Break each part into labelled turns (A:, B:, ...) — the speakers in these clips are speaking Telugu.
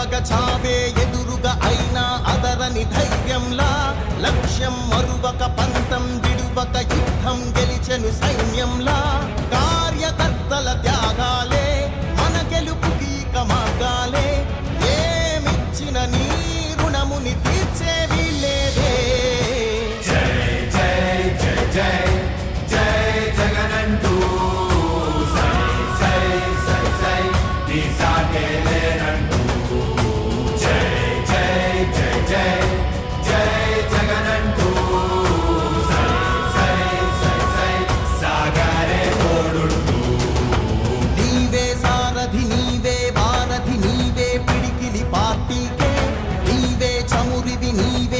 A: పగ చావే ఎదురుగా అయినా అదరని ధైర్యంలా లక్ష్యం మరువక నీవే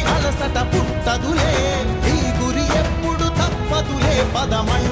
A: అలసట పుట్టదులే. ఈ గురి ఎప్పుడు తప్పదులే. పదమంట